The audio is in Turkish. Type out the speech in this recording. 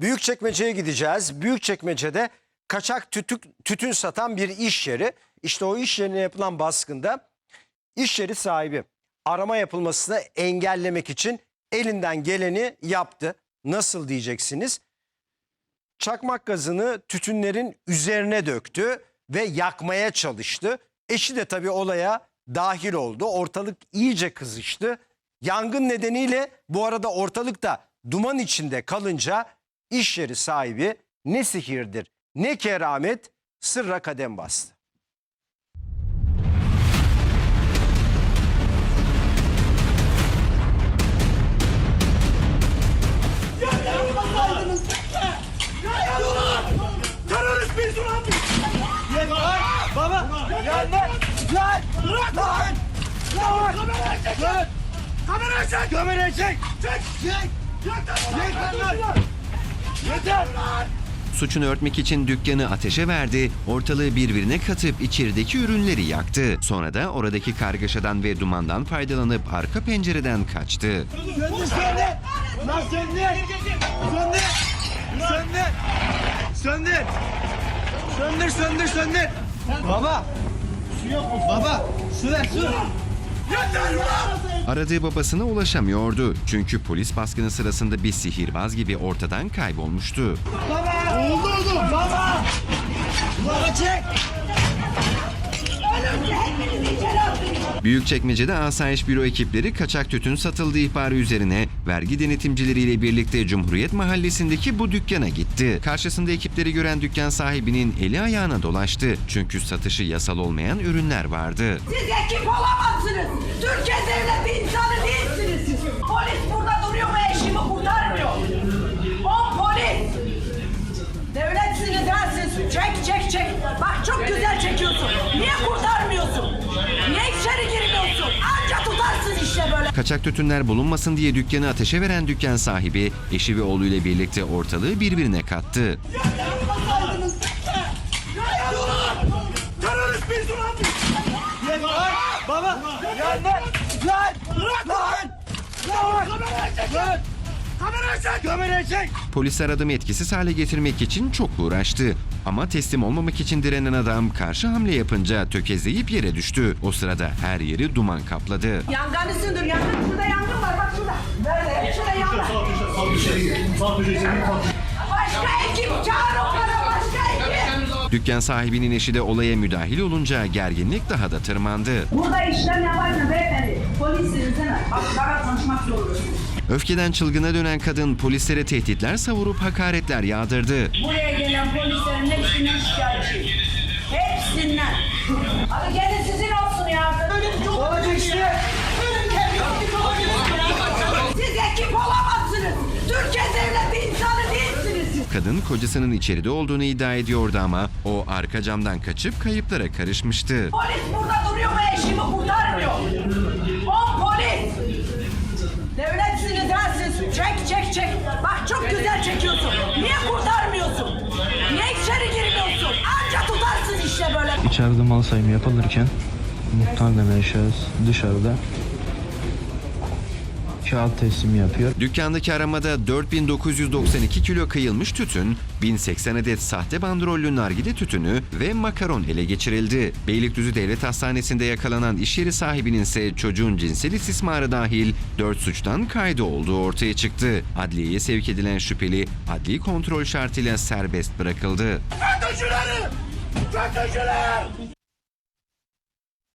Büyükçekmece'ye gideceğiz. Büyükçekmece'de kaçak tütük, tütün satan bir iş yeri. İşte o iş yerine yapılan baskında iş yeri sahibi arama yapılmasını engellemek için elinden geleni yaptı. Nasıl diyeceksiniz? Çakmak gazını tütünlerin üzerine döktü ve yakmaya çalıştı. Eşi de tabii olaya dahil oldu. Ortalık iyice kızıştı. Yangın nedeniyle bu arada ortalıkta duman içinde kalınca iş yeri sahibi ne sihirdir ne keramet sırra kadem bastı. Lan! Bırak lan! Lan! Kamerayı çek! Kamerayı çek! Kamerayı çek! Çek! Çek! Yeter lan! Yeter lan! Yeter lan! Suçunu örtmek için dükkanı ateşe verdi, ortalığı birbirine katıp içerideki ürünleri yaktı. Sonra da oradaki kargaşadan ve dumandan faydalanıp arka pencereden kaçtı. Söndür söndür! Lan söndür! Söndür! Söndür! Söndür! Söndür söndür söndür! Baba! Su yok mu? Baba! Su ver su! Yeter ulan! Aradığı babasına ulaşamıyordu. Çünkü polis baskını sırasında bir sihirbaz gibi ortadan kaybolmuştu. Baba! Oldu oldu! Baba! Baba çek! Büyükçekmece'de Asayiş Büro ekipleri kaçak tütün satıldığı ihbarı üzerine vergi denetimcileriyle birlikte Cumhuriyet Mahallesi'ndeki bu dükkana gitti. Karşısında ekipleri gören dükkan sahibinin eli ayağına dolaştı. Çünkü satışı yasal olmayan ürünler vardı. Siz ekip olamazsınız. Türkiye devleti insanı değilsiniz siz. Polis burada duruyor mu eşimi kurtarmıyor. O polis. Devletsiniz ha siz. Çek çek çek. Bak çok güzel çekiyorsun. Niye kurtarmıyorsun? Kaçak tütünler bulunmasın diye dükkanı ateşe veren dükkan sahibi eşi ve oğluyla birlikte ortalığı birbirine kattı. Terörist biz ulan biz! Lan! Baba! Lan lan! Lan! Bırak lan! Lan! Kamerayı çek! Lan! Kamerayı çek! Kamerayı çek! Polisler adamı etkisiz hale getirmek için çok uğraştı. Ama teslim olmamak için direnen adam karşı hamle yapınca tökezleyip yere düştü. O sırada her yeri duman kapladı. Yanganısındır yangın. Şurada yangın var bak şurada. Nerede? Şurada yangın. Başka ekip çağır onlara başka ekip. Dükkan sahibinin eşi de olaya müdahil olunca gerginlik daha da tırmandı. Burada işlem yaparken beyefendi. Polissiniz değil mi? Bak bana konuşmak zorundasınız. Öfkeden çılgına dönen kadın polislere tehditler savurup hakaretler yağdırdı. Buraya gelen polislerin hepsinden şikayetçiyim. Hepsinden. Abi gelin sizin olsun ya. Baba işte! Siz ekip olamazsınız. Türkiye devleti insanı değilsiniz. Kadın kocasının içeride olduğunu iddia ediyordu ama o arka camdan kaçıp kayıplara karışmıştı. Polis burada duruyor mu eşimi kurtarmıyor. İçeride mal sayımı yapılırken muhtar denen şahıs dışarıda kağıt teslimi yapıyor. Dükkandaki aramada 4992 kilo kıyılmış tütün, 1080 adet sahte bandrollü nargile tütünü ve makaron ele geçirildi. Beylikdüzü Devlet Hastanesi'nde yakalanan iş yeri sahibinin ise çocuğun cinsel istismarı dahil 4 suçtan kaydı olduğu ortaya çıktı. Adliyeye sevk edilen şüpheli adli kontrol şartıyla serbest bırakıldı. 抓进去了。